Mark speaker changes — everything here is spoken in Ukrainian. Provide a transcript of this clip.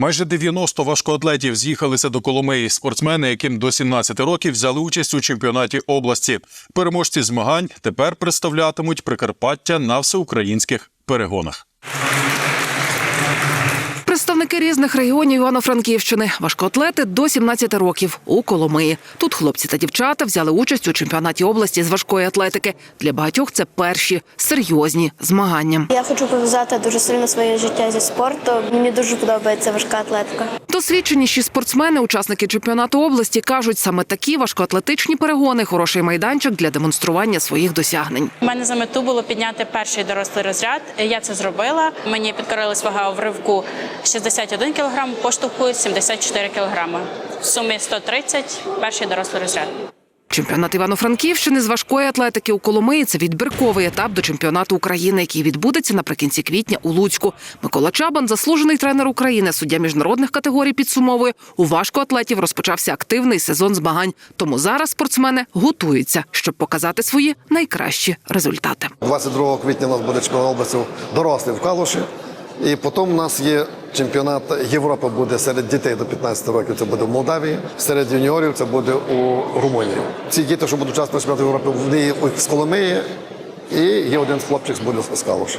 Speaker 1: Майже 90 важкоатлетів з'їхалися до Коломиї. Спортсмени, яким до 17 років взяли участь у чемпіонаті області. Переможці змагань тепер представлятимуть Прикарпаття на всеукраїнських перегонах.
Speaker 2: Представники різних регіонів Івано-Франківщини, важкоатлети до 17 років у Коломиї. Тут хлопці та дівчата взяли участь у чемпіонаті області з важкої атлетики. Для багатьох це перші серйозні змагання.
Speaker 3: Я хочу пов'язати дуже сильно своє життя зі спортом. Мені дуже подобається важка атлетика.
Speaker 2: Досвідченіші спортсмени, учасники чемпіонату області, кажуть, саме такі важкоатлетичні перегони хороший майданчик для демонстрування своїх досягнень.
Speaker 4: У мене за мету було підняти перший дорослий розряд. Я це зробила. Мені підкорилась вага в ривку 61 кг, поштовху 74 кг. В сумі 130 – перший дорослий розряд.
Speaker 2: Чемпіонат Івано-Франківщини з важкої атлетики у Коломиї це відбірковий етап до чемпіонату України, який відбудеться наприкінці квітня у Луцьку. Микола Чабан, заслужений тренер України, суддя міжнародних категорій, підсумовує у важкоатлетів розпочався активний сезон змагань. Тому зараз спортсмени готуються, щоб показати свої найкращі результати.
Speaker 5: 22 квітня у нас буде чемпіонат області дорослий в Калуші. І потім у нас є чемпіонат Європи буде серед дітей до 15 років. Це буде в Молдавії, серед юніорів це буде у Румунії. Ці діти, що будуть участвувати чемпіонату Європи, вони з Коломиї, і є один хлопчик з буде з Калуші.